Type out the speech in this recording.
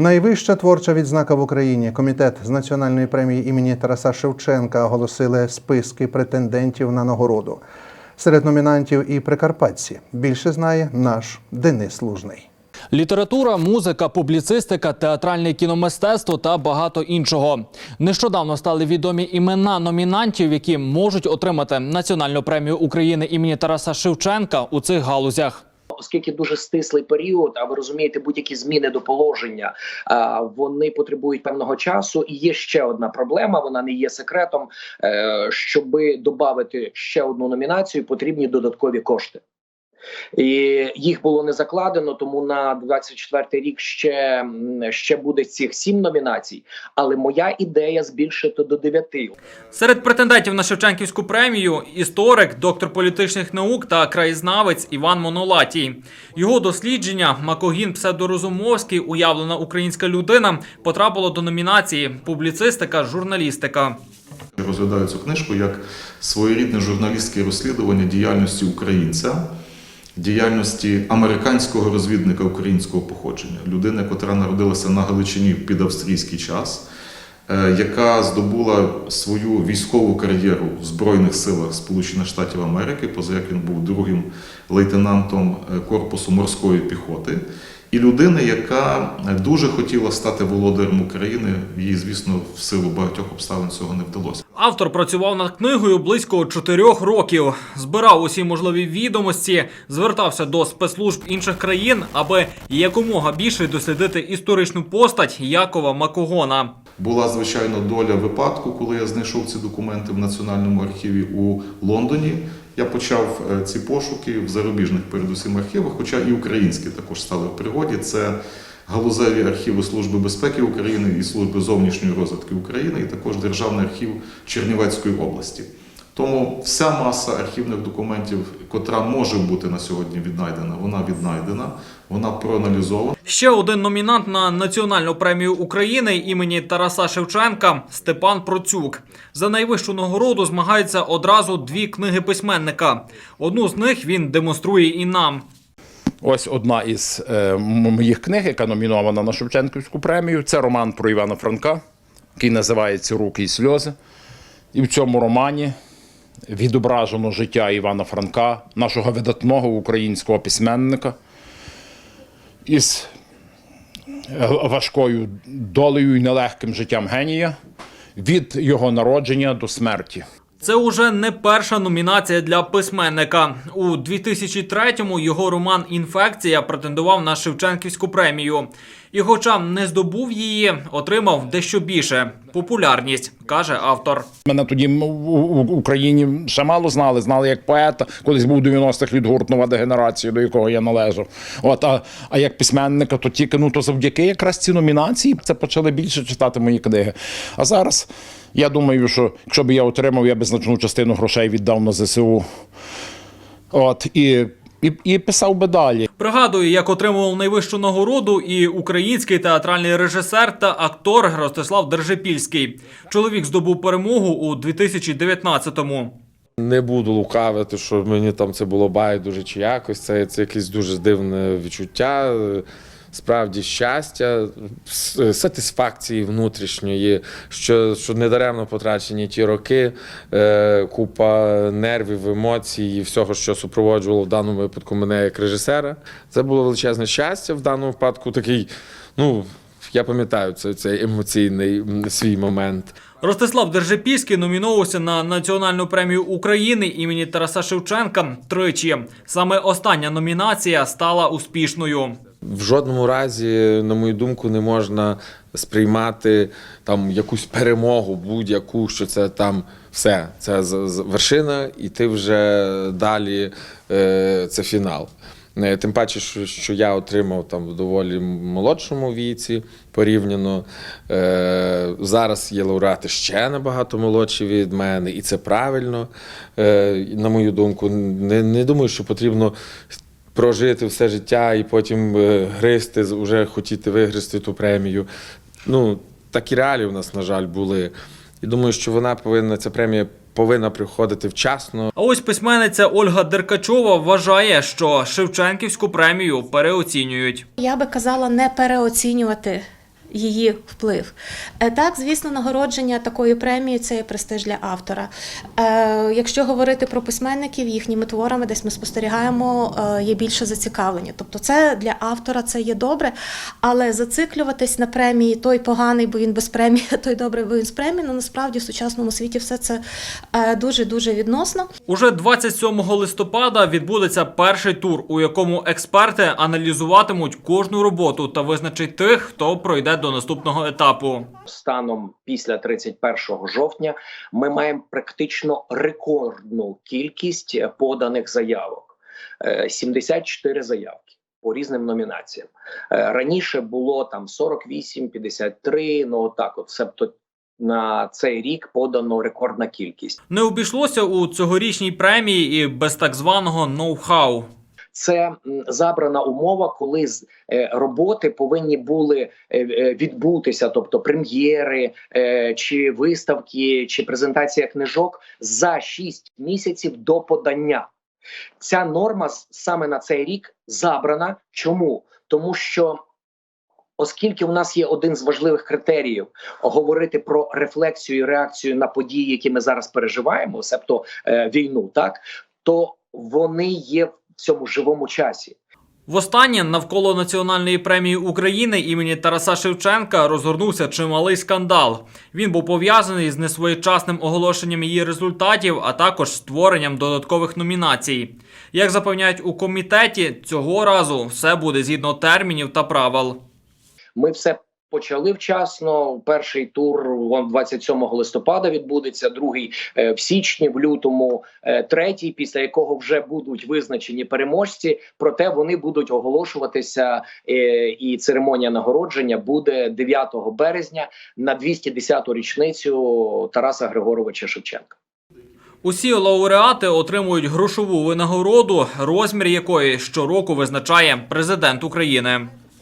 Найвища творча відзнака в Україні. Комітет з національної премії імені Тараса Шевченка оголосили списки претендентів на нагороду. Серед номінантів і прикарпатці. Більше знає наш Денис Лужний. Література, музика, публіцистика, театральне кіномистецтво та багато іншого. Нещодавно стали відомі імена номінантів, які можуть отримати національну премію України імені Тараса Шевченка у цих галузях. Оскільки дуже стислий період, а ви розумієте, будь-які зміни до положення вони потребують певного часу. І є ще одна проблема. Вона не є секретом. Е, щоби додати ще одну номінацію, потрібні додаткові кошти. І їх було не закладено, тому на 24 рік ще, ще буде цих сім номінацій. Але моя ідея збільшити до дев'яти. Серед претендентів на Шевченківську премію історик, доктор політичних наук та краєзнавець Іван Монолатій. Його дослідження Макогін Псевдорозумовський, уявлена українська людина, потрапило до номінації Публіцистика, журналістика. Розглядаю цю книжку як своєрідне журналістське розслідування діяльності українця, діяльності американського розвідника українського походження, людини, котра народилася на Галичині під австрійський час, е, яка здобула свою військову кар'єру в Збройних силах Сполучених Штатів Америки, поза як він був другим лейтенантом е, корпусу морської піхоти. І людина, яка дуже хотіла стати володарем України, їй, звісно, в силу багатьох обставин цього не вдалося. Автор працював над книгою близько чотирьох років, збирав усі можливі відомості, звертався до спецслужб інших країн, аби якомога більше дослідити історичну постать Якова Макогона. Була звичайно доля випадку, коли я знайшов ці документи в Національному архіві у Лондоні. Я почав е, ці пошуки в зарубіжних, передусім архівах, хоча і українські також стали в пригоді. Це галузеві архіви Служби безпеки України і Служби зовнішньої розвитки України, і також Державний архів Чернівецької області. Тому вся маса архівних документів, котра може бути на сьогодні віднайдена, вона віднайдена, вона проаналізована. Ще один номінант на національну премію України імені Тараса Шевченка Степан Процюк. За найвищу нагороду змагаються одразу дві книги письменника. Одну з них він демонструє і нам. Ось одна із е, моїх книг, яка номінована на Шевченківську премію. Це роман про Івана Франка, який називається Руки і сльози. І в цьому романі відображено життя Івана Франка, нашого видатного українського письменника, із важкою долею і нелегким життям генія від його народження до смерті. Це уже не перша номінація для письменника. У 2003-му його роман Інфекція претендував на Шевченківську премію. І, хоча не здобув її, отримав дещо більше популярність, каже автор. Мене тоді в Україні ще мало знали, знали як поета. Колись був 90-х літ гурт нова дегенерація, до якого я належав. От, а, а як письменника, то тільки ну то завдяки якраз ці номінації це почали більше читати мої книги. А зараз я думаю, що якщо б я отримав, я б значну частину грошей віддав на ЗСУ. От, і, і, і писав би далі. Пригадую, як отримував найвищу нагороду і український театральний режисер та актор Ростислав Держипільський. Чоловік здобув перемогу у 2019-му. Не буду лукавити, що мені там це було байдуже чи якось. Це, це якесь дуже дивне відчуття. Справді щастя, сатисфакції внутрішньої, що, що недаремно потрачені ті роки, е, купа нервів, емоцій і всього, що супроводжувало в даному випадку мене як режисера. Це було величезне щастя. В даному випадку такий, ну я пам'ятаю цей, цей емоційний свій момент. Ростислав Держипільський номінувався на Національну премію України імені Тараса Шевченка тричі. Саме остання номінація стала успішною. В жодному разі, на мою думку, не можна сприймати там якусь перемогу, будь-яку, що це там все, це вершина, і ти вже далі е, це фінал. Е, Тим паче, що, я отримав там в доволі молодшому віці порівняно. Е, зараз є лауреати ще набагато молодші від мене, і це правильно, на мою думку. Не думаю, що потрібно прожити все життя і потім гристи, гризти, вже хотіти вигризти ту премію. Ну, такі реалії у нас, на жаль, були. І думаю, що вона повинна, ця премія повинна приходити вчасно, А ось письменниця Ольга Деркачова вважає, що Шевченківську премію переоцінюють. Я би казала не переоцінювати її вплив. Е, Так, звісно, нагородження такою премією це є престиж для автора. Е, Якщо говорити про письменників, їхніми творами десь ми спостерігаємо, е, є більше зацікавлення. Тобто, це для автора це є добре, але зациклюватись на премії той поганий, бо він без премії, той добрий, бо він з премії. Ну насправді в сучасному світі все це дуже дуже відносно. Уже 27 листопада відбудеться перший тур, у якому експерти аналізуватимуть кожну роботу та визначать тих, хто пройде до наступного етапу. станом після 31 жовтня ми маємо практично рекордну кількість е, поданих заявок Е, 74 заявки по різним номінаціям. Е, Раніше було там 48, 53, ну отак, от себто на цей рік подано рекордна кількість. Не обійшлося у цьогорічній премії і без так званого ноу-хау. Це забрана умова, коли е, роботи повинні були е, е, відбутися, тобто прем'єри чи виставки, чи презентація книжок за 6 місяців до подання. Ця норма саме на цей рік забрана. Чому? Тому що. Оскільки у нас є один з важливих критеріїв говорити про рефлексію і реакцію на події, які ми зараз переживаємо, себто е, війну, так то вони є в цьому живому часі. Востаннє навколо національної премії України імені Тараса Шевченка розгорнувся чималий скандал. Він був пов'язаний з несвоєчасним оголошенням її результатів, а також створенням додаткових номінацій. Як запевняють у комітеті, цього разу все буде згідно термінів та правил. Ми все почали вчасно. Перший тур он 27 листопада відбудеться, другий е, в січні, в лютому, е, третій, після якого вже будуть визначені переможці. Проте вони будуть оголошуватися, е, і церемонія нагородження буде 9 березня на 210-ту річницю Тараса Григоровича Шевченка. Усі лауреати отримують грошову винагороду, розмір якої щороку визначає президент України.